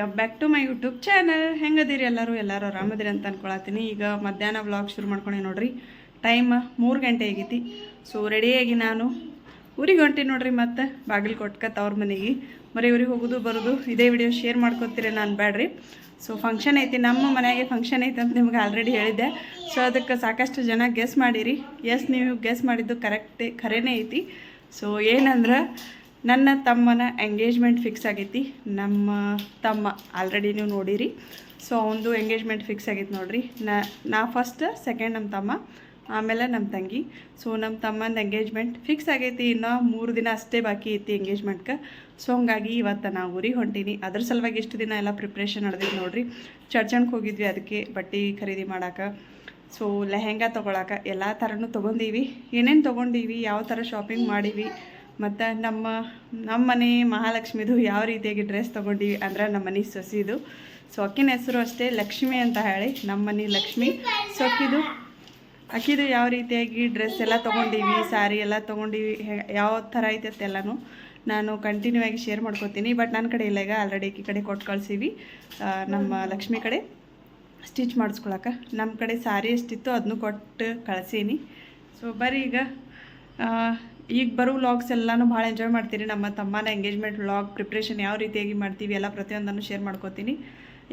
Welcome back to my YouTube channel ಹೆಂಗದಿರಿ ಎಲ್ಲರೂ? ಎಲ್ಲರೂ ಆರಾಮದಿರಿ ಅಂತ ಅನ್ಕೊಳತ್ತೀನಿ. ಈಗ ಮಧ್ಯಾಹ್ನ ವ್ಲಾಗ್ ಶುರು ಮಾಡ್ಕೊಂಡೆ ನೋಡ್ರಿ. ಟೈಮ್ ಮೂರು ಗಂಟೆ ಆಗೈತಿ. ಸೊ ರೆಡಿಯಾಗಿ ನಾನು ಊರಿಗೆ ಹೊಂಟಿ ನೋಡ್ರಿ ಮತ್ತೆ. ಬಾಗಿಲು ಕೊಟ್ಕ ಅವ್ರ ಮನೆಗೆ. ಬರೀ ಊರಿಗೆ ಹೋಗೋದು, ಬರೋದು, ಇದೇ ವಿಡಿಯೋ ಶೇರ್ ಮಾಡ್ಕೊತೀರಿ ನಾನು ಬೇಡ್ರಿ ಸೊ ಫಂಕ್ಷನ್ ಐತಿ. ನಮ್ಮ ಮನೆಯಾಗೆ ಫಂಕ್ಷನ್ ಐತೆ ಅಂತ ನಿಮ್ಗೆ ಆಲ್ರೆಡಿ ಹೇಳಿದ್ದೆ. ಸೊ ಅದಕ್ಕೆ ಸಾಕಷ್ಟು ಜನ ಗೆಸ್ ಮಾಡಿರಿ. ಎಸ್ ನೀವು ಗೆಸ್ ಮಾಡಿದ್ದು ಕರೆಕ್ಟೇ ಖರೇನೇ ಐತಿ. ಸೊ ಏನಂದ್ರೆ ನನ್ನ ತಮ್ಮನ ಎಂಗೇಜ್ಮೆಂಟ್ ಫಿಕ್ಸ್ ಆಗೈತಿ. ನಮ್ಮ ತಮ್ಮ ಆಲ್ರೆಡಿ ನೀವು ನೋಡಿರಿ. ಸೊ ಅವನದು ಎಂಗೇಜ್ಮೆಂಟ್ ಫಿಕ್ಸ್ ಆಗೈತಿ ನೋಡಿರಿ. ನಾ ಫಸ್ಟ್ ಸೆಕೆಂಡ್ ನಮ್ಮ ತಮ್ಮ, ಆಮೇಲೆ ನಮ್ಮ ತಂಗಿ. ಸೊ ನಮ್ಮ ತಮ್ಮನ ಎಂಗೇಜ್ಮೆಂಟ್ ಫಿಕ್ಸ್ ಆಗೈತಿ. ಇನ್ನೂ ಮೂರು ದಿನ ಅಷ್ಟೇ ಬಾಕಿ ಐತಿ ಎಂಗೇಜ್ಮೆಂಟ್ಗೆ ಸೊ ಹಂಗಾಗಿ ಇವತ್ತು ನಾವು ಊರಿಗೆ ಹೊಂಟೀನಿ. ಅದ್ರ ಸಲುವಾಗಿ ಇಷ್ಟು ದಿನ ಎಲ್ಲ ಪ್ರಿಪ್ರೇಷನ್ ನಡೆದಿದ್ದು ನೋಡಿರಿ. ಚರ್ಚಣ್ಗೆ ಹೋಗಿದ್ವಿ ಅದಕ್ಕೆ ಬಟ್ಟೆ ಖರೀದಿ ಮಾಡೋಕೆ. ಸೊ ಲೆಹೆಂಗಾ ತೊಗೊಳಕ್ಕೆ ಎಲ್ಲ ಥರನೂ ತೊಗೊಂಡೀವಿ. ಏನೇನು ತೊಗೊಂಡೀವಿ, ಯಾವ ಥರ ಶಾಪಿಂಗ್ ಮಾಡೀವಿ. ಮತ್ತು ನಮ್ಮ ನಮ್ಮ ಮನೆ ಮಹಾಲಕ್ಷ್ಮಿದು ಯಾವ ರೀತಿಯಾಗಿ ಡ್ರೆಸ್ ತೊಗೊಂಡಿವಿ ಅಂದ್ರೆ ನಮ್ಮ ಮನೆ ಸೊಸಿದು. ಸೊ ಅಕ್ಕಿನ ಹೆಸರು ಅಷ್ಟೇ ಲಕ್ಷ್ಮಿ ಅಂತ ಹೇಳಿ ನಮ್ಮ ಮನೆ ಲಕ್ಷ್ಮಿ. ಸೊಕ್ಕಿದು ಅಕ್ಕಿದು ಯಾವ ರೀತಿಯಾಗಿ ಡ್ರೆಸ್ ಎಲ್ಲ ತೊಗೊಂಡೀವಿ ಸ್ಯಾರಿ ಎಲ್ಲ ತೊಗೊಂಡೀವಿ ಯಾವ ಥರ ಐತೆ ಎಲ್ಲನೂ ನಾನು ಕಂಟಿನ್ಯೂ ಆಗಿ ಶೇರ್ ಮಾಡ್ಕೊತೀನಿ. ಬಟ್ ನನ್ನ ಕಡೆ ಇಲ್ಲ, ಈಗ ಆಲ್ರೆಡಿ ಈ ಕಡೆ ಕೊಟ್ಟು ಕಳಿಸೀವಿ. ನಮ್ಮ ಲಕ್ಷ್ಮಿ ಕಡೆ ಸ್ಟಿಚ್ ಮಾಡಿಸ್ಕೊಳಕ್ಕೆ ನಮ್ಮ ಕಡೆ ಸಾರಿ ಎಷ್ಟಿತ್ತು ಅದನ್ನು ಕೊಟ್ಟು ಕಳಿಸೀನಿ. ಸೊ ಬರೀ ಈಗ ಈಗ ಬರೋ ವ್ಲಾಗ್ಸ್ ಎಲ್ಲಾನು ಭಾಳ ಎಂಜಾಯ್ ಮಾಡ್ತೀರಿ. ನಮ್ಮ ತಮ್ಮನ ಎಂಗೇಜ್ಮೆಂಟ್ ವ್ಲಾಗ್ ಪ್ರಿಪ್ರೇಷನ್ ಯಾವ ರೀತಿಯಾಗಿ ಮಾಡ್ತೀವಿ ಎಲ್ಲ ಪ್ರತಿಯೊಂದನ್ನು ಶೇರ್ ಮಾಡ್ಕೋತೀನಿ.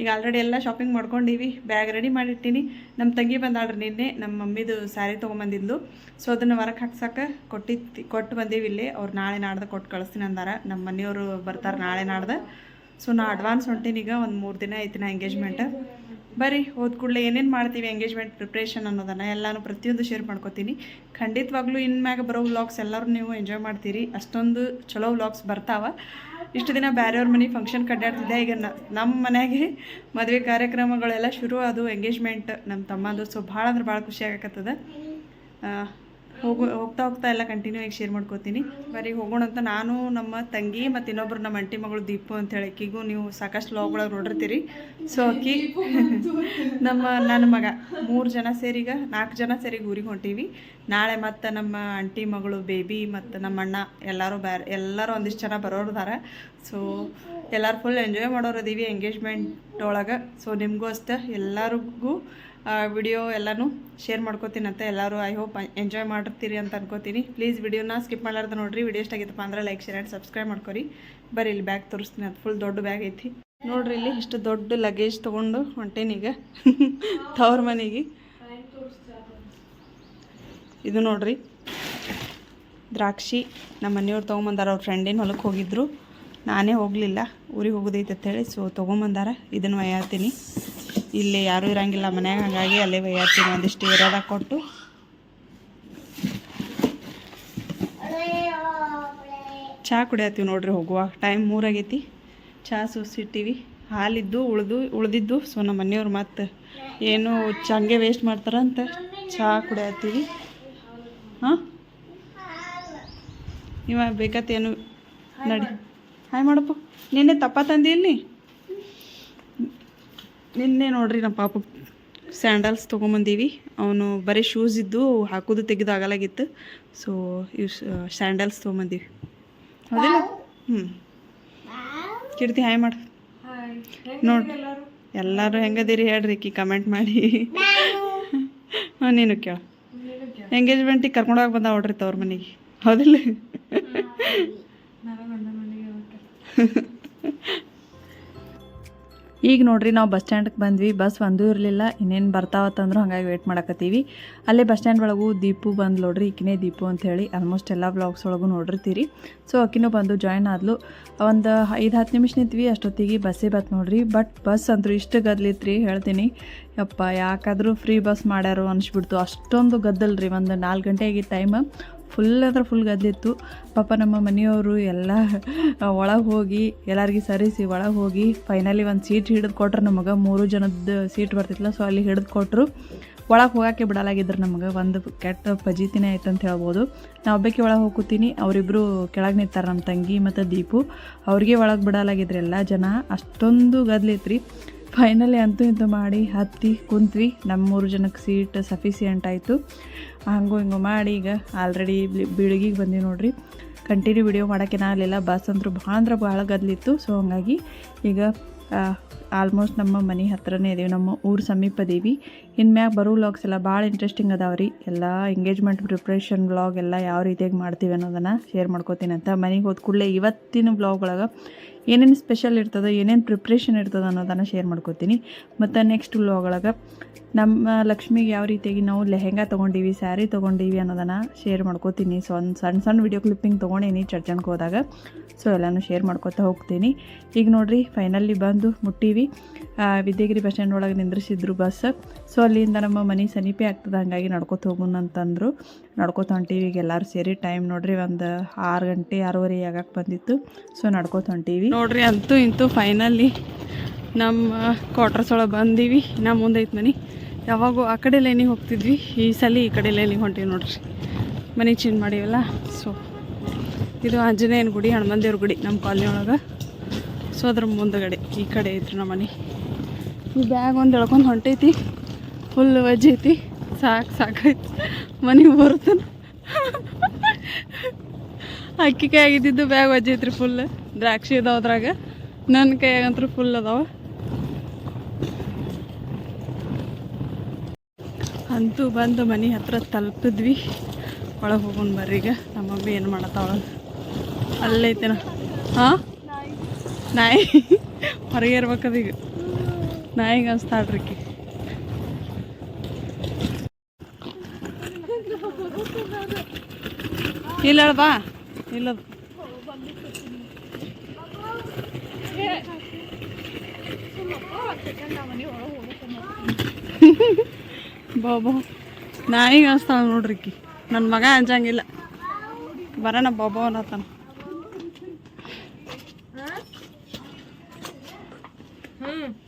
ಈಗ ಆಲ್ರೆಡಿ ಎಲ್ಲ ಶಾಪಿಂಗ್ ಮಾಡ್ಕೊಂಡೀವಿ. ಬ್ಯಾಗ್ ರೆಡಿ ಮಾಡಿಟ್ಟಿನಿ. ನಮ್ಮ ತಂಗಿ ಬಂದಾಳ್ರಿ ನಿನ್ನೆ. ನಮ್ಮ ಮಮ್ಮಿದು ಸ್ಯಾರಿ ತೊಗೊಂಬಂದಿದ್ಲು. ಸೊ ಅದನ್ನು ಹೊರಗೆ ಹಾಕ್ಸಕ್ಕೆ ಕೊಟ್ಟಿತ್ತು ಕೊಟ್ಟು ಬಂದೀವಿ ಇಲ್ಲಿ. ಅವ್ರು ನಾಳೆ ನಾಡ್ದು ಕೊಟ್ಟು ಕಳಿಸ್ತೀನಿ ಅಂದಾರ. ನಮ್ಮ ಮನೆಯವರು ಬರ್ತಾರೆ ನಾಳೆ ನಾಡ್ದು. ಸೊ ನಾ ಅಡ್ವಾನ್ಸ್ ಹೊಂಟೀನಿ ಈಗ ಒಂದು ಮೂರು ದಿನ ಐತಿನ ಎಂಗೇಜ್ಮೆಂಟ್ ಬರ್ರಿ, ಹೋದ ಕೂಡಲೇ ಏನೇನು ಮಾಡ್ತೀವಿ ಎಂಗೇಜ್ಮೆಂಟ್ ಪ್ರಿಪ್ರೇಷನ್ ಅನ್ನೋದನ್ನು ಎಲ್ಲನೂ ಪ್ರತಿಯೊಂದು ಶೇರ್ ಮಾಡ್ಕೋತೀನಿ. ಖಂಡಿತವಾಗ್ಲೂ ಇನ್ಮ್ಯಾಗ ಬರೋ ವ್ಲಾಗ್ಸ್ ಎಲ್ಲರೂ ನೀವು ಎಂಜಾಯ್ ಮಾಡ್ತೀರಿ. ಅಷ್ಟೊಂದು ಚಲೋ ವ್ಲಾಗ್ಸ್ ಬರ್ತಾವ. ಇಷ್ಟು ದಿನ ಬೇರೆಯವ್ರ ಮನೆ ಫಂಕ್ಷನ್ ಕಡ್ಡಾಡ್ತಿದ್ದೆ. ಈಗ ನಮ್ಮ ಮನೆಗೆ ಮದುವೆ ಕಾರ್ಯಕ್ರಮಗಳೆಲ್ಲ ಶುರು ಅದು ಎಂಗೇಜ್ಮೆಂಟ್ ನಮ್ಮ ತಮ್ಮದು. ಸೊ ಭಾಳ ಅಂದ್ರೆ ಭಾಳ ಖುಷಿ ಆಗಕತ್ತದ. ಹೋಗು, ಹೋಗ್ತಾ ಹೋಗ್ತಾ ಎಲ್ಲ ಕಂಟಿನ್ಯೂ ಆಗಿ ಶೇರ್ ಮಾಡ್ಕೋತೀನಿ. ಬರೀ ಹೋಗೋಣ ಅಂತ ನಾನು, ನಮ್ಮ ತಂಗಿ ಮತ್ತು ಇನ್ನೊಬ್ರು ನಮ್ಮ ಅಂಟಿ ಮಗಳು ದೀಪು ಅಂತ ಹೇಳಿ. ಅಕ್ಕಿಗೂ ನೀವು ಸಾಕಷ್ಟು ಲಾಗ್ಗಳಾಗ ನೋಡಿರ್ತೀರಿ. ಸೊ ಅಕ್ಕಿ ನಮ್ಮ, ನನ್ನ ಮಗ. ಮೂರು ಜನ ಸೇರಿಗ ನಾಲ್ಕು ಜನ ಸೇರಿ ಊರಿಗೆ ಹೊಂಟೀವಿ. ನಾಳೆ ಮತ್ತು ನಮ್ಮ ಅಂಟಿ ಮಗಳು ಬೇಬಿ ಮತ್ತು ನಮ್ಮ ಅಣ್ಣ ಎಲ್ಲರೂ ಬೇರೆ ಎಲ್ಲರೂ ಒಂದಿಷ್ಟು ಜನ ಬರೋರ್ದಾರ ಸೊ ಎಲ್ಲರೂ ಫುಲ್ ಎಂಜಾಯ್ ಮಾಡೋರು ಅದೀವಿ ಎಂಗೇಜ್ಮೆಂಟ್ ಒಳಗೆ. ಸೊ ನಿಮಗೂ ಅಷ್ಟೇ, ಎಲ್ಲರಿಗೂ ವಿಡಿಯೋ ಎಲ್ಲನೂ ಶೇರ್ ಮಾಡ್ಕೋತೀನಂತೆ ಎಲ್ಲರೂ ಐ ಹೋಪ್ ಎಂಜಾಯ್ ಮಾಡಿರ್ತೀರಿ ಅಂತ ಅನ್ಕೋತೀನಿ. ಪ್ಲೀಸ್ ವಿಡಿಯೋನ ಸ್ಕಿಪ್ ಮಾಡ್ಲಾರ್ದು ನೋಡ್ರಿ. ವಿಡಿಯೋ ಇಷ್ಟ ಆಗಿತ್ತಪ್ಪ ಅಂದ್ರೆ ಲೈಕ್ ಶೇರ್ ಆ್ಯಂಡ್ ಸಬ್ಸ್ಕ್ರೈಬ್ ಮಾಡ್ಕೊರಿ. ಬರೀ ಇಲ್ಲಿ ಬ್ಯಾಗ್ ತೋರಿಸ್ತೀನಿ. ಅದು ಫುಲ್ ದೊಡ್ಡ ಬ್ಯಾಗ್ ಐತಿ. ನೋಡ್ರಿ ಇಲ್ಲಿ ಇಷ್ಟು ದೊಡ್ಡ ಲಗೇಜ್ ತೊಗೊಂಡು ಹೊಂಟೇನೀಗ ತವ್ರ ಮನೆಗೆ. ಇದು ನೋಡ್ರಿ. ದ್ರಾಕ್ಷಿ ನಮ್ಮ ಮನೆಯವ್ರು ತೊಗೊಂಬಂದಾರ, ಅವ್ರ ಫ್ರೆಂಡಿನ ಹೊಲಕ್ಕೆ ಹೋಗಿದ್ರು. ನಾನೇ ಹೋಗಲಿಲ್ಲ. ಊರಿಗೆ ಹೋಗೋದೈತೆ ಅಂತೇಳಿ ಸೊ ತೊಗೊಂಬಂದಾರ. ಇದನ್ನು ಒಯ್ಯಾತೀನಿ. ಇಲ್ಲಿ ಯಾರೂ ಇರಂಗಿಲ್ಲ, ಮನ್ಯಾಗ ಹಾಗಾಗಿ ಅಲ್ಲೇ ಒಯ್ಯಾತೀನಿ. ಒಂದಿಷ್ಟು ಇರೋದಾಗ ಕೊಟ್ಟು. ಚಹಾ ಕುಡಿಯತ್ತೀವಿ ನೋಡ್ರಿ ಹೋಗುವಾಗ ಟೈಮ್ ಮೂರಾಗೈತಿ ಚಹಾ ಸೂಸಿಟ್ಟಿವಿ ಹಾಲಿದ್ದು, ಉಳಿದು, ಉಳ್ದಿದ್ದು ಸೊ ನಮ್ಮ ಮನೆಯವ್ರು ಮತ್ತೆ ಏನು ಚಂಗೆ ವೇಸ್ಟ್ ಮಾಡ್ತಾರಂತ ಚಹಾ ಕುಡಿಯತ್ತೀವಿ. ಹಾಂ? ಇವಾಗ ಬೇಕತ್ತೇನು? ನಡಿ. ಹಾಯ್ ಮಾಡಪ್ಪ. ನಿನ್ನೆ ತಪ್ಪ ತಂದಿ ಇಲ್ಲಿ? ನಿನ್ನೆ ನೋಡ್ರಿ ನಮ್ಮ ಪಾಪ ಸ್ಯಾಂಡಲ್ಸ್ ತೊಗೊಂಬಂದೀವಿ. ಅವನು ಬರೀ ಶೂಸ್ ಇದ್ದು ಹಾಕೋದು ತೆಗೆದು ಆಗಲಾಗಿತ್ತು ಸೊ ಇವು ಸ್ಯಾಂಡಲ್ಸ್ ತೊಗೊಂಬಂದೀವಿ. ಹೌದಿಲ್ಲ? ಹ್ಞೂ ಕೀರ್ತಿ ಹಾಯ್ ಮಾಡು. ನೋಡ್ರಿ ಎಲ್ಲರೂ? ಹೆಂಗದಿರಿ ಹೇಳ್ರಿ ಕಿ ಕಮೆಂಟ್ ಮಾಡಿ. ಹಾಂ ನೀನು ಕೇಳ. ಎಂಗೇಜ್ಮೆಂಟಿಗೆ ಕರ್ಕೊಂಡೋಗಿ ಬಂದ ನೋಡ್ರಿ ತವ್ರ ಮನೆಗೆ. ಹೌದಿಲ್ಲ? ಈಗ ನೋಡ್ರಿ, ನಾವು ಬಸ್ ಸ್ಟ್ಯಾಂಡ್ಗೆ ಬಂದ್ವಿ. ಬಸ್ ಒಂದೂ ಇರಲಿಲ್ಲ, ಇನ್ನೇನು ಬರ್ತಾವತ್ತಂದ್ರೂ ಹಂಗಾಗಿ ವೇಟ್ ಮಾಡಕತ್ತೀವಿ. ಅಲ್ಲೇ ಬಸ್ ಸ್ಟ್ಯಾಂಡ್ ಒಳಗೂ ದೀಪು ಬಂದು ನೋಡ್ರಿ, ಈಕಿನೇ ದೀಪು ಅಂತ ಹೇಳಿ ಆಲ್ಮೋಸ್ಟ್ ಎಲ್ಲ ಬ್ಲಾಗ್ಸ್ ಒಳಗೂ ನೋಡಿರ್ತೀರಿ. ಸೊ ಆಕಿನೂ ಬಂದು ಜಾಯ್ನ್ ಆದ್ಲು. ಒಂದು ಐದು, ಹತ್ತು ನಿಮಿಷ ನಿಂತ್ವಿ, ಅಷ್ಟೊತ್ತಿಗೆ ಬಸ್ಸೇ ಬತ್ ನೋಡ್ರಿ. ಬಟ್ ಬಸ್ ಅಂತೂ ಇಷ್ಟು ಗದ್ಲಿತ್ರಿ, ಹೇಳ್ತೀನಿ. ಯಪ್ಪ, ಯಾಕಾದರೂ ಫ್ರೀ ಬಸ್ ಮಾಡ್ಯಾರು ಅನಿಸ್ಬಿಡ್ತು. ಅಷ್ಟೊಂದು ಗದ್ದಲ್ರಿ, ಒಂದು ನಾಲ್ಕು ಗಂಟೆ ಆಗಿದ್ದ ಟೈಮ್ ಫುಲ್ ಅಂದ್ರೆ ಫುಲ್ ಗದ್ದಿತ್ತು ಪಾಪ ನಮ್ಮ ಮನೆಯವರು ಎಲ್ಲ ಒಳಗೆ ಹೋಗಿ, ಎಲ್ಲರಿಗೆ ಸರಿಸಿ ಒಳಗೆ ಹೋಗಿ ಫೈನಲಿ ಒಂದು ಸೀಟ್ ಹಿಡಿದು ಕೊಟ್ರು ನಮಗೆ. ಮೂರು ಜನದ ಸೀಟ್ ಬರ್ತಿತ್ತಲ್ಲ ಸೊ ಅಲ್ಲಿ ಹಿಡಿದು ಕೊಟ್ಟರು ಒಳಗೆ ಹೋಗೋಕ್ಕೆ ಬಿಡಲಾಗಿದ್ರು ನಮಗೆ. ಒಂದು ಕೆಟ್ಟ ಪಜೀತಿನೇ ಆಯ್ತು ಅಂತ ಹೇಳ್ಬೋದು. ನಾ ಒಬ್ಬಕ್ಕೆ ಒಳಗೆ ಹೋಗ್ಕೋತೀನಿ. ಅವರಿಬ್ಬರು ಕೆಳಗೆ ನಿಂತಾರೆ ನಮ್ಮ ತಂಗಿ ಮತ್ತು ದೀಪು. ಅವ್ರಿಗೆ ಒಳಗೆ ಬಿಡಲಾಗಿದ್ರು ಎಲ್ಲ ಜನ ಅಷ್ಟೊಂದು ಗದ್ಲಿತ್ರಿ ಫೈನಲಿ ಅಂತೂ ಇಂತೂ ಮಾಡಿ ಹತ್ತಿ ಕುಂತ್ವಿ. ನಮ್ಮ ಮೂರು ಜನಕ್ಕೆ ಸೀಟ್ ಸಫಿಸಿಯೆಂಟ್ ಆಯಿತು. ಹಂಗೂ ಹಿಂಗೂ ಮಾಡಿ ಈಗ ಆಲ್ರೆಡಿ ಬೀಳಿಗೆಗೆ ಬಂದೀವಿ ನೋಡ್ರಿ. ಕಂಟಿನ್ಯೂ ವಿಡಿಯೋ ಮಾಡೋಕ್ಕೆ ಆಗಲಿಲ್ಲ ಬಸ್ ಅಂದ್ರೆ ಭಾಳ ಅಂದ್ರೆ ಭಾಳ ಗದ್ಲಿತ್ತು. ಸೊ ಹಂಗಾಗಿ ಈಗ ಆಲ್ಮೋಸ್ಟ್ ನಮ್ಮ ಮನೆ ಹತ್ರನೇ ಇದೀವಿ. ನಮ್ಮ ಊರು ಸಮೀಪ ಇದೀವಿ. ಇನ್ಮ್ಯಾಗ ಬರೋ ವ್ಲಾಗ್ಸ್ ಎಲ್ಲ ಭಾಳ ಇಂಟ್ರೆಸ್ಟಿಂಗ್ ಅದಾವೆ ರೀ. ಎಲ್ಲ ಎಂಗೇಜ್ಮೆಂಟ್ ಪ್ರಿಪ್ರೇಷನ್ ವ್ಲಾಗ್ ಎಲ್ಲ ಯಾವ ರೀತಿಯಾಗಿ ಮಾಡ್ತೀವಿ ಅನ್ನೋದನ್ನು ಶೇರ್ ಮಾಡ್ಕೋತೀನಿ ಅಂತ. ಮನೆಗೆ ಹೋದ ಕೂಡಲೇ ಇವತ್ತಿನ ವ್ಲಾಗ್ ಒಳಗೆ ಏನೇನು ಸ್ಪೆಷಲ್ ಇರ್ತದೆ, ಏನೇನು ಪ್ರಿಪ್ರೇಷನ್ ಇರ್ತದೆ ಅನ್ನೋದನ್ನು ಶೇರ್ ಮಾಡ್ಕೋತೀನಿ. ಮತ್ತು ನೆಕ್ಸ್ಟ್ ವ್ಲಾಗ್ ಒಳಗೆ ನಮ್ಮ ಲಕ್ಷ್ಮಿಗೆ ಯಾವ ರೀತಿಯಾಗಿ ನಾವು ಲೆಹೆಂಗಾ ತೊಗೊಂಡೀವಿ ಸ್ಯಾರಿ ತೊಗೊಂಡೀವಿ ಅನ್ನೋದನ್ನು ಶೇರ್ ಮಾಡ್ಕೋತೀನಿ. ಸೊ ಒಂದು ಸಣ್ಣ ಸಣ್ಣ ವಿಡಿಯೋ ಕ್ಲಿಪ್ಪಿಂಗ್ ತೊಗೊಂಡೇನಿ ಚರ್ಚನ್ಗೆ ಹೋದಾಗ. ಸೊ ಎಲ್ಲನೂ ಶೇರ್ ಮಾಡ್ಕೋತಾ ಹೋಗ್ತೀನಿ. ಈಗ ನೋಡಿರಿ ಫೈನಲ್ಲಿ ಬಂದು ಮುಟ್ಟೀವಿ. ವಿದ್ಯಾಗಿರಿ ಬಸ್ ಸ್ಟ್ಯಾಂಡ್ ಒಳಗೆ ನಿಂದ್ರಿಸಿದ್ರು ಬಸ್ ಸೊ ಅಲ್ಲಿಂದ ನಮ್ಮ ಮನೆ ಸಮೀಪೆ ಆಗ್ತದೆ ಹಂಗಾಗಿ ನಡ್ಕೊತ ಹೋಗೋಣ ಅಂತಂದರು ನಡ್ಕೊತ ಹೊಂಟೀವಿ. ಈಗ ಎಲ್ಲರೂ ಸೇರಿ ಟೈಮ್ ನೋಡ್ರಿ, ಒಂದು ಆರು ಗಂಟೆ ಆರೂವರೆ ಆಗಕ್ಕೆ ಬಂದಿತ್ತು. ಸೊ ನಡ್ಕೊತ ಹೊಂಟೀವಿ. ನೋಡ್ರಿ, ಅಂತೂ ಇಂತೂ ಫೈನಲಿ ನಮ್ಮ ಕ್ವಾರ್ಟರ್ಸ್ ಒಳಗೆ ಬಂದೀವಿ. ನಮ್ಮ ಮುಂದೆ ಐತೆ ಮನೆ. ಯಾವಾಗೂ ಆ ಕಡೆ ಲೈನಿಗೆ ಹೋಗ್ತಿದ್ವಿ. ಈ ಸಲ ಈ ಕಡೆ ಲೈನಿಗೆ ಹೊಂಟೀವಿ ನೋಡ್ರಿ. ಮನೆ ಚೇಂಜ್ ಮಾಡೀವಲ್ಲ. ಸೊ ಇದು ಆಂಜನೇಯನ ಗುಡಿ ಹನುಮಾನ್ ದೇವ್ರ ಗುಡಿ ನಮ್ಮ ಕಾಲನಿ ಒಳಗೆ. ಸೊ ಅದ್ರ ಮುಂದಗಡೆ ಈ ಕಡೆ ಐತ್ರಿ ನಮ್ಮ ಮನೆ. ಈ ಬ್ಯಾಗ್ ಒಂದು ಎಳ್ಕೊಂಡು ಹೊಂಟೈತಿ. ಫುಲ್ ವಜ್ಜೈತಿ ಸಾಕು ಸಾಕೈತಿ ಮನೆಗೆ ಬರ್ತಾನೆ ಅಕ್ಕಿ ಕೈ ಆಗಿದ್ದಿದ್ದು ಬ್ಯಾಗ್ ಒಜ್ಜೈತ್ರಿ ಫುಲ್ ದ್ರಾಕ್ಷಿ ಇದಾವ ಅದ್ರಾಗ. ನನ್ನ ಕೈಯಾಗಂತೂ ಫುಲ್ ಅದಾವ. ಅಂತೂ ಬಂದು ಮನೆ ಹತ್ರ ತಲುಪಿದ್ವಿ ಒಳಗೆ ಹೋಗೋಣ ಈಗ. ನಮ್ಮ ಮಮ್ಮಿ ಏನು ಮಾಡತ್ತಾವ ಅಲ್ಲೈತೆನ. ಹಾಂ? ನಾಯಿ. ಹೊರಗೆ ಇರ್ಬೇಕದೀಗ ನಾಯಿಗೆ ಅನ್ಸ್ತಾಳ್ರಿ ಇಲ್ಲ ಬಾ. ಇಲ್ಲದು ಬಾಬಾ ನಾಯಿಗೆ ಅನ್ಸ್ತಾಳ ನೋಡ್ರಿ ಆಕಿ ನನ್ನ ಮಗ ಅಂಜಂಗಿಲ್ಲ. ಬರೋಣ ಬಾಬಾ ಅನ್ನತಾನ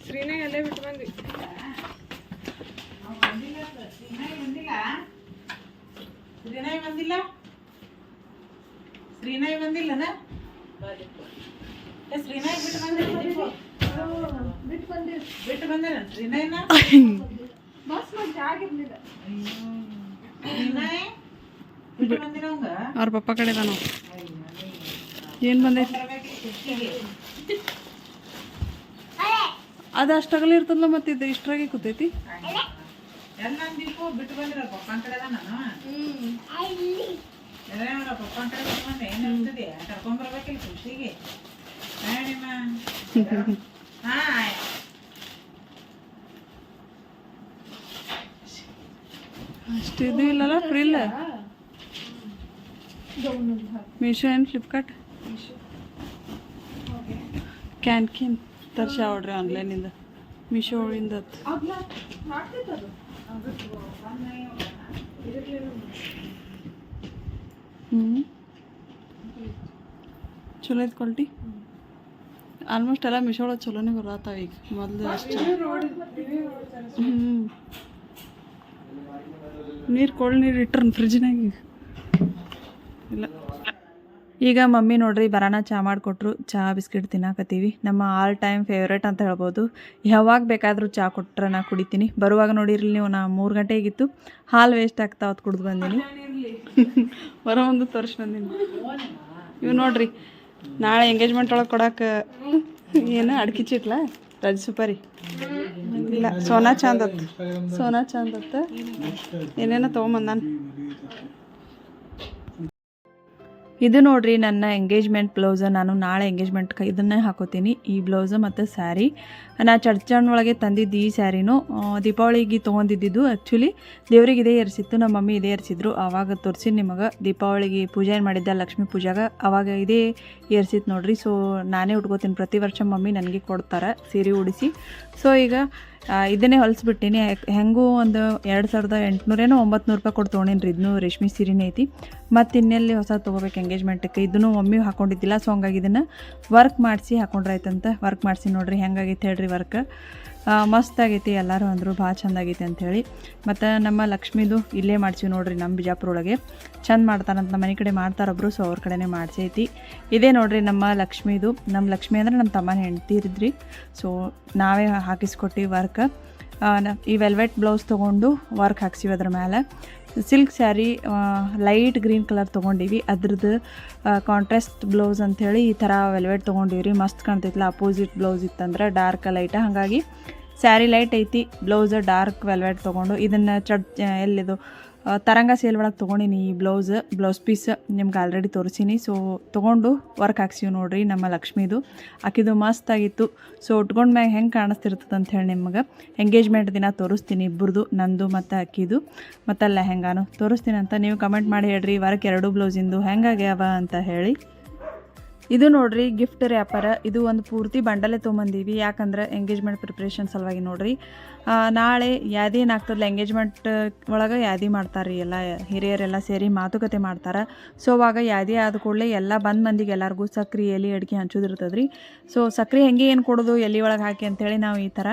ಶ್ರೀನಾಗ ಅಲ್ಲೇ ಬಿಟ್ಟು ಬಂದ್ವಿ ಶ್ರೀನಾಯಿ ಬಂದಿಲ್ಲ? ಶ್ರೀನಾಯಿ ಬಂದಿಲ್ಲನ? ಶ್ರೀನಾಯಿ ಬಿಟ್ಟು ದೀಪು? ಬಿಟ್ಟು ಬಂದೇನ ಶ್ರೀನಾಯಿನ? ಬಸ್ ಮತ್ತೆ ಆಗಿರ್ಲಿಲ್ಲ. ಶ್ರೀನಾಯಿ? ಬಿಟ್ಟು ಬಂದಿರೋಂಗ ಅವ್ರ ಪಪ್ಪ ಕಡೆ ನಾನು ಏನ್ ಬಂದೈತಿ? ಅದು ಅಷ್ಟಾಗಲಿ ಇರ್ತದಲ್ಲ ಮತ್ತೆ ಇದು ಇಷ್ಟ್ರಾಗೆ ಕೂತೈತಿ? ಎಲ್ಲ ದೀಪು ಬಿಟ್ಟು ಬಂದಿರ ಪಪ್ಪ ಕಡೆ ನಾನು ಎಲ್ಲ ಪಪ್ಪ ಕಡೆ ಬಿಟ್ಟು ಬಂದೆ. ಏನು ಕರ್ಕೊಂಬರ್ಬೇಕಿಲ್ಲ ಖುಷಿಗೆ. ಹೇಳಿಮ್ಮ ಹಾ ಅಷ್ಟು ಇದು ಇಲ್ಲಲ್ಲ ಫ್ರೀ ಇಲ್ಲ? ಮೀಶೋ ಏನು ಫ್ಲಿಪ್ಕಾರ್ಟ್ ಕ್ಯಾನ್ ತರ್ಸಿ ತರ್ಸಾವಡ್ರಿ ಆನ್ಲೈನಿಂದ ಮೀಶೋ ಒಳಗಿಂದ ಹ್ಞೂ ಚಲೋ ಐತೆ ಕ್ವಾಲಿಟಿ ಆಲ್ಮೋಸ್ಟ್ ಎಲ್ಲ ಮೀಶೋ ಒಳಗೆ ಚಲೋನೇ ಬರತ್ತಾವ ಈಗ, ಮೊದಲು ಅಷ್ಟು. ಹ್ಞೂ ನೀರು, ಕೊಳ್ ನೀರು ಇಟ್ರನ್ ಫ್ರಿಜ್ನಾಗ ಇಲ್ಲ. ಈಗ ಮಮ್ಮಿ ನೋಡ್ರಿ ಬರಾನ ಚಹಾ ಮಾಡಿಕೊಟ್ರು ಚಹಾ ಬಿಸ್ಕಿಟ್ ತಿನ್ನಾಕತ್ತೀವಿ. ನಮ್ಮ ಆಲ್ ಟೈಮ್ ಫೇವ್ರೇಟ್ ಅಂತ ಹೇಳ್ಬೋದು. ಯಾವಾಗ ಬೇಕಾದರೂ ಚಹಾ ಕೊಟ್ರೆ ನಾ ಕುಡಿತೀನಿ. ಬರುವಾಗ ನೋಡಿರಲಿ ನೀವು, ನಾ ಮೂರು ಗಂಟೆ ಆಗಿತ್ತು ಹಾಲು ವೇಸ್ಟ್ ಆಗ್ತಾ ಹೊತ್ತು ಕುಡಿದು ಬಂದೀನಿ. ಹೊರ ಒಂದು ತೋರಿಸಿ ಬಂದೀನಿ. ಇವು ನೋಡ್ರಿ, ನಾಳೆ ಎಂಗೇಜ್ಮೆಂಟ್ ಒಳಗೆ ಕೊಡಕ್ಕೆ ಏನು ಅಡ್ಕಿ ಚಿಟ್ಲ? ರಜ ಸುಪಾರಿ. ಇಲ್ಲ, ಸೋನಾ ಚಾಂದ್ ಸೋನಾ ಚಾಂದತ್ ಏನೇನೋ ತೊಗೊಂಬಂದಾನ. ಇದು ನೋಡ್ರಿ ನನ್ನ ಎಂಗೇಜ್ಮೆಂಟ್ ಬ್ಲೌಸ ನಾನು ನಾಳೆ ಎಂಗೇಜ್ಮೆಂಟ್ ಇದನ್ನೇ ಹಾಕೋತೀನಿ. ಈ ಬ್ಲೌಸ್ ಮತ್ತು ಸ್ಯಾರಿ ನಾ ಒಳಗೆ ತಂದಿದ್ದು ಈ ಸ್ಯಾರಿನೂ ದೀಪಾವಳಿಗೆ ತೊಗೊಂಡಿದ್ದು ಆ್ಯಕ್ಚುಲಿ ದೇವ್ರಿಗೆ ಇದೇ ಏರಿಸಿತ್ತು, ನಮ್ಮ ಮಮ್ಮಿ ಇದೇ ಏರ್ಸಿದ್ರು. ಆವಾಗ ತೋರಿಸಿ ನಿಮಗೆ ದೀಪಾವಳಿಗೆ ಪೂಜೆ ಏನು ಮಾಡಿದ್ದೆ, ಲಕ್ಷ್ಮಿ ಪೂಜಾಗ ಆವಾಗ ಇದೇ ಏರಿಸಿತ್ತು ನೋಡ್ರಿ. ಸೊ ನಾನೇ ಉಟ್ಕೋತೀನಿ. ಪ್ರತಿ ವರ್ಷ ಮಮ್ಮಿ ನನಗೆ ಕೊಡ್ತಾರೆ, ಸೀರೆ ಉಡಿಸಿ. ಸೊ ಈಗ ಇದನ್ನೇ ಹೊಲಿಸ್ಬಿಟ್ಟಿನಿ. ಹೆಂಗೂ ಒಂದು ಎರಡು ಸಾವಿರದ ಎಂಟುನೂರೇನೋ ಒಂಬತ್ತು ರೂಪಾಯಿ ಕೊಟ್ಟು ತೊಗೊಂಡೇನಿ ರೀ ಇದನ್ನು ರೇಷ್ಮೆ ಸೀರೆನೇ ಐತಿ. ಮತ್ತು ಇನ್ನೆಲ್ಲಿ ಹೊಸ ತೊಗೋಬೇಕು ಎಂಗೇಜ್ಮೆಂಟಕ್ಕೆ ಇದನ್ನು ಒಮ್ಮೆ ಹಾಕೊಂಡಿದ್ದಿಲ್ಲ ಸೊ ಹಂಗಾಗಿ ಇದನ್ನು ವರ್ಕ್ ಮಾಡಿಸಿ ಹಾಕೊಂಡ್ರಾಯ್ತಂತ. ವರ್ಕ್ ಮಾಡಿಸಿ ನೋಡಿರಿ, ಹೆಂಗಾಗೈತೆ ಹೇಳ್ರಿ ವರ್ಕ್ ಮಸ್ತ್ ಆಗೈತಿ, ಎಲ್ಲರೂ ಅಂದರು ಭಾಳ ಚಂದ ಆಗೈತಿ ಅಂಥೇಳಿ ಮತ್ತು ನಮ್ಮ ಲಕ್ಷ್ಮೀದು ಇಲ್ಲೇ ಮಾಡ್ತೀವಿ ನೋಡ್ರಿ ನಮ್ಮ ಬಿಜಾಪುರ ಒಳಗೆ ಚಂದ ಮಾಡ್ತಾರಂತ ಮನೆ ಕಡೆ ಮಾಡ್ತಾರೊಬ್ಬರು ಸೊ ಅವ್ರ ಕಡೆನೇ ಮಾಡ್ಸೈತಿ ಇದೇ ನೋಡ್ರಿ ನಮ್ಮ ಲಕ್ಷ್ಮೀದು. ನಮ್ಮ ಲಕ್ಷ್ಮಿ ಅಂದ್ರೆ ನಮ್ಮ ತಮ್ಮನ ಹೆಂಡ್ತಿ ಇರಿದ್ರಿ ಸೊ ನಾವೇ ಹಾಕಿಸ್ಕೊಟ್ಟು ವರ್ಕ್. ಈ ವೆಲ್ವೆಟ್ ಬ್ಲೌಸ್ ತೊಗೊಂಡು ವರ್ಕ್ ಹಾಕ್ಸಿವಿ ಅದ್ರ ಮೇಲೆ silk saree light green colour ತೊಗೊಂಡಿವಿ. ಅದ್ರದ್ದು ಕಾಂಟ್ರಾಸ್ಟ್ ಬ್ಲೌಸ್ ಅಂಥೇಳಿ ಈ ಥರ ವೆಲ್ವೆಟ್ ತೊಗೊಂಡಿವ್ರಿ. ಮಸ್ತ್ ಕಾಣ್ತೈತಿಲ್ಲ ಅಪೋಸಿಟ್ ಬ್ಲೌಸ್ ಇತ್ತಂದ್ರೆ ಡಾರ್ಕ್ ಲೈಟ. ಹಾಗಾಗಿ ಸ್ಯಾರಿ ಲೈಟ್ ಐತಿ, ಬ್ಲೌಸ್ ಡಾರ್ಕ್ ವೆಲ್ವೆಟ್ ತೊಗೊಂಡು, ಇದನ್ನು ಚಡ್ ಎಲ್ಲಿದು ತರಂಗ ಸೇಲ್ ಒಳಗೆ ತೊಗೊಂಡಿನಿ ಈ ಬ್ಲೌಸ್ ಬ್ಲೌಸ್ ಪೀಸ್ ನಿಮ್ಗೆ ಆಲ್ರೆಡಿ ತೋರಿಸೀನಿ. ಸೊ ತೊಗೊಂಡು ವರ್ಕ್ ಹಾಕ್ಸೀವಿ ನೋಡ್ರಿ ನಮ್ಮ ಲಕ್ಷ್ಮಿದು. ಮಸ್ತ್ ಆಗಿತ್ತು. ಸೊ ಉಟ್ಕೊಂಡ ಮ್ಯಾಗ ಹೆಂಗೆ ಕಾಣಿಸ್ತಿರ್ತದೆ ಅಂತ ಹೇಳಿ ನಿಮ್ಗೆ ಎಂಗೇಜ್ಮೆಂಟ್ ದಿನ ತೋರಿಸ್ತೀನಿ ಇಬ್ಬರದು ನಂದು ಮತ್ತು ಅಕ್ಕಿದು ಮತ್ತು ಲೆಹೆಂಗಾನು ತೋರಿಸ್ತೀನಿ ಅಂತ ನೀವು ಕಮೆಂಟ್ ಮಾಡಿ ಹೇಳ್ರಿ ವರ್ಕ್ ಎರಡು ಬ್ಲೌಸಿಂದು ಹೆಂಗಾಗ್ಯಾವ ಅಂತ ಹೇಳಿ. ಇದು ನೋಡ್ರಿ ಗಿಫ್ಟ್ ರ್ಯಾಪರ ಇದು ಒಂದು ಪೂರ್ತಿ ಬಂಡಲೆ ತೊಗೊಂಬಂದೀವಿ. ಯಾಕಂದ್ರೆ ಎಂಗೇಜ್ಮೆಂಟ್ ಪ್ರಿಪ್ರೇಷನ್ ಸಲುವಾಗಿ ನೋಡ್ರಿ. ನಾಳೆ ಯಾದಿ ಏನಾಗ್ತದಲ್ಲ ಎಂಗೇಜ್ಮೆಂಟ್ ಒಳಗೆ ಯಾದಿ ಮಾಡ್ತಾರೆ ಎಲ್ಲ ಹಿರಿಯರೆಲ್ಲ ಸೇರಿ ಮಾತುಕತೆ ಮಾಡ್ತಾರೆ. ಸೊ ಅವಾಗ ಯಾದಿ ಆದ ಕೂಡಲೇ ಎಲ್ಲ ಬಂದ ಮಂದಿಗೆ ಎಲ್ಲರಿಗೂ ಸಕ್ರೆ, ಎಲೆ ಅಡಿಕೆ ಹಂಚೋದಿರ್ತದೆ ರೀ ಸೊ ಸಕ್ರೆ ಹೆಂಗೆ ಏನು ಕೊಡೋದು, ಎಲೆ ಒಳಗೆ ಹಾಕಿ ಅಂಥೇಳಿ ನಾವು ಈ ಥರ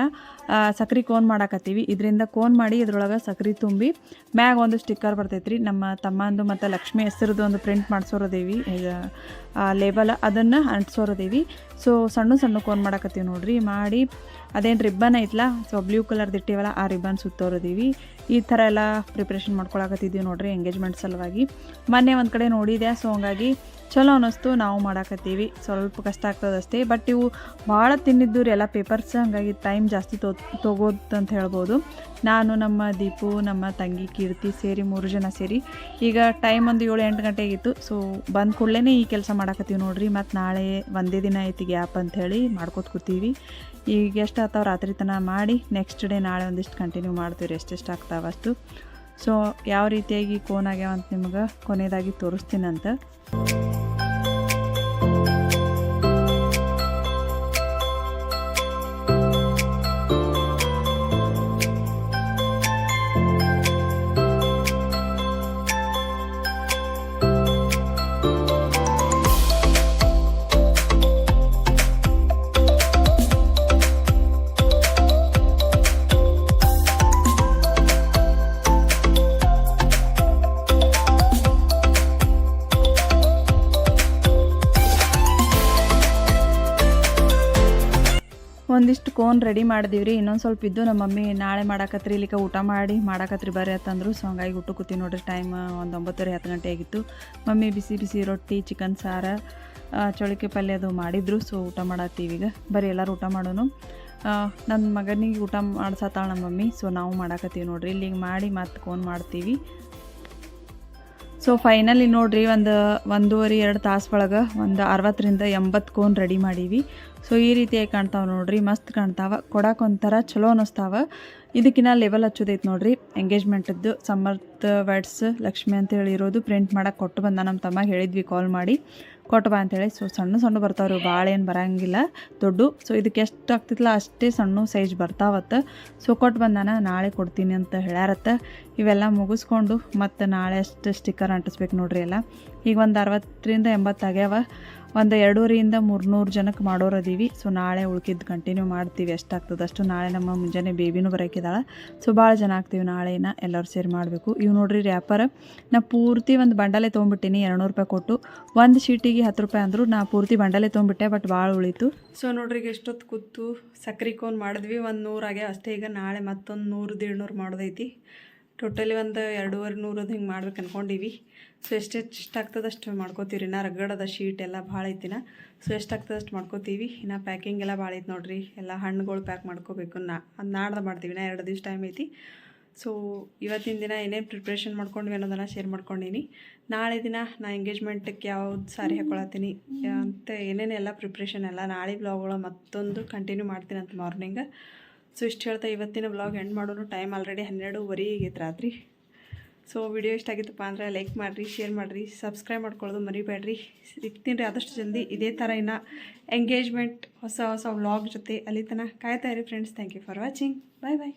ಸಕ್ರಿ ಕೋನ್ ಮಾಡಾಕತ್ತೀವಿ. ಇದರಿಂದ ಕೋನ್ ಮಾಡಿ ಇದ್ರೊಳಗೆ ಸಕ್ರೆ ತುಂಬಿ ಮ್ಯಾಗ ಒಂದು ಸ್ಟಿಕ್ಕರ್ ಬರ್ತೈತೆ ರೀ ನಮ್ಮ ತಮ್ಮಂದು ಮತ್ತು ಲಕ್ಷ್ಮಿ ಹೆಸರದು ಒಂದು ಪ್ರಿಂಟ್ ಮಾಡಿಸೋರದೇವಿ ಲೇಬಲ್ ಅದನ್ನು ಅಂಟಿಸೋರದೇವಿ ಸೊ ಸಣ್ಣ ಸಣ್ಣ ಕೋನ್ ಮಾಡಾಕತ್ತೀವಿ ನೋಡಿರಿ. ಮಾಡಿ ಅದೇನು ರಿಬ್ಬನ್ ಐತಲ್ಲ ಸೊ ಬ್ಲೂ ಕಲರ್ದು ಇಟ್ಟಿವಲ್ಲ, ಆ ರಿಬ್ಬನ್ ಸುತ್ತೋರಿದೀವಿ. ಈ ಥರ ಎಲ್ಲ ಪ್ರಿಪ್ರೇಷನ್ ಮಾಡ್ಕೊಳಕತ್ತಿದ್ದೀವಿ ನೋಡ್ರಿ ಎಂಗೇಜ್ಮೆಂಟ್ ಸಲುವಾಗಿ. ಮೊನ್ನೆ ಒಂದು ಕಡೆ ನೋಡಿದೆ ಸೊ ಹಂಗಾಗಿ ಚಲೋ ಅನ್ನಿಸ್ತು, ನಾವು ಮಾಡಾಕತ್ತೀವಿ. ಸ್ವಲ್ಪ ಕಷ್ಟ ಆಗ್ತದಷ್ಟೇ ಬಟ್ ಇವು ಭಾಳ ತಿನ್ನಿದ್ದು ಎಲ್ಲ ಪೇಪರ್ಸ್ ಹಂಗಾಗಿ ಟೈಮ್ ಜಾಸ್ತಿ ತೋ ಅಂತ ಹೇಳ್ಬೋದು. ನಾನು, ನಮ್ಮ ದೀಪು, ನಮ್ಮ ತಂಗಿ ಕೀರ್ತಿ ಸೇರಿ ಮೂರು ಜನ ಸೇರಿ ಈಗ ಟೈಮ್ ಒಂದು ಏಳು ಎಂಟು ಗಂಟೆ ಆಗಿತ್ತು. ಸೊ ಬಂದ ಕೂಡಲೇ ಈ ಕೆಲಸ ಮಾಡಾಕತ್ತೀವಿ ನೋಡ್ರಿ ಮತ್ತು ನಾಳೆ ಒಂದೇ ದಿನ ಐತಿ ಗ್ಯಾಪ್ ಅಂಥೇಳಿ ಮಾಡ್ಕೋತ ಕೂತೀವಿ. ಈಗ ಎಷ್ಟು ಆಗ್ತಾವ ರಾತ್ರಿ ತನಕ ಮಾಡಿ ನೆಕ್ಸ್ಟ್ ಡೇ ನಾಳೆ ಒಂದಿಷ್ಟು ಕಂಟಿನ್ಯೂ ಮಾಡ್ತೀವಿ ಎಷ್ಟೆಷ್ಟು ಆಗ್ತಾವ ಅಷ್ಟು. ಸೊ ಯಾವ ರೀತಿಯಾಗಿ ಕೋನ್ ಆಗ್ಯಾವ ಅಂತ ನಿಮ್ಗೆ ಕೊನೆಯದಾಗಿ ತೋರಿಸ್ತೀನಂತ. ಒಂದಿಷ್ಟು ಕೋನ್ ರೆಡಿ ಮಾಡಿದೀವಿ ಇನ್ನೊಂದು ಸ್ವಲ್ಪ ಇದ್ದು ನಮ್ಮ ಮಮ್ಮಿ ನಾಳೆ ಮಾಡಾಕತ್ರಿ ಇಲ್ಲಿಕ ಊಟ ಮಾಡಿ ಮಾಡಾಕತ್ರಿ ಬರ್ರಿ ಅಂತಂದ್ರು. ಸೊ ಹಂಗಾಗಿ ಊಟ ಕೂತೀವಿ ನೋಡ್ರಿ. ಟೈಮ್ ಒಂದು ಒಂಬತ್ತುವರೆ ಹತ್ತು ಗಂಟೆ ಆಗಿತ್ತು. ಮಮ್ಮಿ ಬಿಸಿ ಬಿಸಿ ರೊಟ್ಟಿ ಚಿಕನ್ ಸಾರ ಚೌಳಿಕೆ ಪಲ್ಯ ಅದು ಮಾಡಿದ್ರು. ಸೊ ಊಟ ಮಾಡತ್ತೀವಿ ಈಗ. ಬರೀ ಎಲ್ಲರೂ ಊಟ ಮಾಡೋನು. ನನ್ನ ಮಗನಿಗೆ ಊಟ ಮಾಡ್ಸತ್ತಾಳೆ ನಮ್ಮ ಮಮ್ಮಿ. ಸೊ ನಾವು ಮಾಡಾಕತ್ತೀವಿ ನೋಡ್ರಿ. ಇಲ್ಲಿಗೆ ಮಾಡಿ ಮತ್ತೆ ಕೋನ್ ಮಾಡ್ತೀವಿ. ಸೊ ಫೈನಲಿ ನೋಡಿರಿ, ಒಂದು ಒಂದೂವರೆ, ಎರಡು ತಾಸು ಒಳಗೆ ಒಂದು ಅರವತ್ತರಿಂದ ಎಂಬತ್ತು ಕೋನ್ ರೆಡಿ ಮಾಡೀವಿ. ಸೊ ಈ ರೀತಿಯಾಗಿ ಕಾಣ್ತಾವೆ ನೋಡ್ರಿ, ಮಸ್ತ್ ಕಾಣ್ತಾವ ಕೊಡಕ್ಕೆ ಒಂಥರ ಚಲೋ ಅನ್ನಿಸ್ತಾವ ಇದಕ್ಕಿನ್ನ ಲೆವೆಲ್ ಹಚ್ಚೋದೈತೆ ನೋಡ್ರಿ ಎಂಗೇಜ್ಮೆಂಟದ್ದು ಸಮರ್ಥ ವೆಡ್ಸ್ ಲಕ್ಷ್ಮಿ ಅಂತೇಳಿ ಇರೋದು ಪ್ರಿಂಟ್ ಮಾಡಕ್ಕೆ ಕೊಟ್ಟು ಬಂದ ನಮ್ಮ ತಮ್ಮ ಹೇಳಿದ್ವಿ ಕಾಲ್ ಮಾಡಿ. ಕೊಟ್ಟು ಬಾ ಅಂತೇಳಿ. ಸೊ ಸಣ್ಣ ಸಣ್ಣ ಬರ್ತಾವ್ರಿ ಭಾಳ ಏನು ಬರಂಗಿಲ್ಲ. ದೊಡ್ಡ. ಸೊ ಇದಕ್ಕೆ ಎಷ್ಟು ಆಗ್ತಿತ್ತಲ್ಲ, ಅಷ್ಟೇ ಸಣ್ಣ ಸೈಜ್ ಬರ್ತಾವತ್ತ. ಸೊ ಕೊಟ್ಟು ಬಂದಾನ ನಾಳೆ ಕೊಡ್ತೀನಿ ಅಂತ ಹೇಳ್ಯಾರತ್ತ. ಇವೆಲ್ಲ ಮುಗಿಸ್ಕೊಂಡು ಮತ್ತು ನಾಳೆ ಅಷ್ಟು ಸ್ಟಿಕ್ಕರ್ ಅಂಟಿಸ್ಬೇಕು ನೋಡ್ರಿ ಎಲ್ಲ. ಈಗ ಒಂದು ಅರವತ್ತರಿಂದ ಎಂಬತ್ತು ಆಗ್ಯಾವ. ಒಂದು ಎರಡೂವರೆಯಿಂದ ಮೂರ್ನೂರು ಜನಕ್ಕೆ ಮಾಡೋರದೀವಿ ಸೊ ನಾಳೆ ಉಳ್ಕಿದ್ದು ಕಂಟಿನ್ಯೂ ಮಾಡ್ತೀವಿ. ಎಷ್ಟಾಗ್ತದೆ ಅಷ್ಟು ನಾಳೆ ನಮ್ಮ ಮುಂಜಾನೆ ಬೇಬಿನೂ ಬರೋಕಿದ್ದಾಳೆ ಸೊ ಭಾಳ ಜನ ಆಗ್ತೀವಿ ನಾಳೆನ ಎಲ್ಲರೂ ಸೇರಿ ಮಾಡಬೇಕು. ಇವು ನೋಡ್ರಿ ರ್ಯಾಪರ್ ನಾ ಪೂರ್ತಿ ಒಂದು ಬಂಡಲೆ ತೊಗೊಂಬಿಟ್ಟಿನಿ. ಎರಡುನೂರು ರೂಪಾಯಿ ಕೊಟ್ಟು ಒಂದು ಶೀಟಿಗೆ ಹತ್ತು ರೂಪಾಯಿ ಅಂದರೂ ನಾ ಪೂರ್ತಿ ಬಂಡಲೆ ತೊಗೊಂಬಿಟ್ಟೆ ಬಟ್ ಭಾಳ ಉಳಿತು. ಸೊ ನೋಡ್ರಿ ಈಗ ಎಷ್ಟೊತ್ತು ಕೂತು. ಸಕ್ರೆ ಕೋನ್ ಮಾಡಿದ್ವಿ. ಒಂದು ನೂರಾಗೆ ಅಷ್ಟೇ. ಈಗ ನಾಳೆ ಮತ್ತೊಂದು ನೂರು ದೇಡ್ನೂರು ಮಾಡೋದೈತಿ. ಟೋಟಲಿ ಒಂದು ಎರಡೂವರೆ ಅದು ಹಿಂಗೆ ಮಾಡ್ಬೇಕು ಅನ್ಕೊಂಡಿವಿ. ಸೊ ಎಷ್ಟೆಷ್ಟು ಇಷ್ಟ ಆಗ್ತದೆ ಅಷ್ಟು ಮಾಡ್ಕೋತೀವಿ ರೀ ನಾ ರಗಡದ ಶೀಟ್ ಎಲ್ಲ ಭಾಳ ಐತಿನ. ಸೊ ಎಷ್ಟು ಆಗ್ತದೆ ಅಷ್ಟು ಮಾಡ್ಕೋತೀವಿ. ಇನ್ನು ಪ್ಯಾಕಿಂಗ್ ಎಲ್ಲ ಭಾಳ ಐತಿ ನೋಡ್ರಿ. ಎಲ್ಲ ಹಣ್ಣುಗಳು ಪ್ಯಾಕ್ ಮಾಡ್ಕೋಬೇಕು. ನಾ, ಅದು ನಾಡ್ದು ಮಾಡ್ತೀವಿ. ನಾ ಎರಡು ದಿವಸ ಟೈಮ್ ಐತಿ. ಸೊ ಇವತ್ತಿನ ದಿನ ಏನೇನು ಪ್ರಿಪ್ರೇಷನ್ ಮಾಡ್ಕೊಂಡ್ವಿ ಅನ್ನೋದನ್ನು ಶೇರ್ ಮಾಡ್ಕೊಂಡೀನಿ. ನಾಳೆ ದಿನ ನಾ ಎಂಗೇಜ್ಮೆಂಟಕ್ಕೆ ಯಾವ್ದು ಸಾರಿ ಹಾಕೊಳತ್ತೀನಿ. ಅಂತ ಏನೇನೆಲ್ಲ ಪ್ರಿಪ್ರೇಷನ್ ಎಲ್ಲ ನಾಳೆ ಬ್ಲಾಗ್ಗಳು ಮತ್ತೊಂದು ಕಂಟಿನ್ಯೂ ಮಾಡ್ತೀನಿ ಅಂತ ಮಾರ್ನಿಂಗ್ ಸೊ ಇಷ್ಟು ಹೇಳ್ತಾ ಇವತ್ತಿನ ಬ್ಲಾಗ್ ಎಂಡ್ ಮಾಡೋನು ಟೈಮ್ ಆಲ್ರೆಡಿ ಹನ್ನೆರಡುವರೆ ಆಗೈತೆ ರಾತ್ರಿ. ಸೊ ವಿಡಿಯೋ ಇಷ್ಟ ಆಗಿತ್ತಪ್ಪ ಅಂದರೆ ಲೈಕ್ ಮಾಡಿರಿ ಶೇರ್ ಮಾಡಿರಿ ಸಬ್ಸ್ಕ್ರೈಬ್ ಮಾಡ್ಕೊಳ್ಳೋದು ಮರಿಬೇಡ್ರಿ. ಸಿಗ್ತೀನಿ ರೀ ಆದಷ್ಟು ಜಲ್ದಿ ಇದೇ ಥರ ಇನ್ನು ಎಂಗೇಜ್ಮೆಂಟ್ ಹೊಸ ಹೊಸ ವ್ಲಾಗ್ ಜೊತೆ ಅಲ್ಲಿ ತನಕ. ಕಾಯ್ತಾ ಇರಿ friends thank you for watching bye bye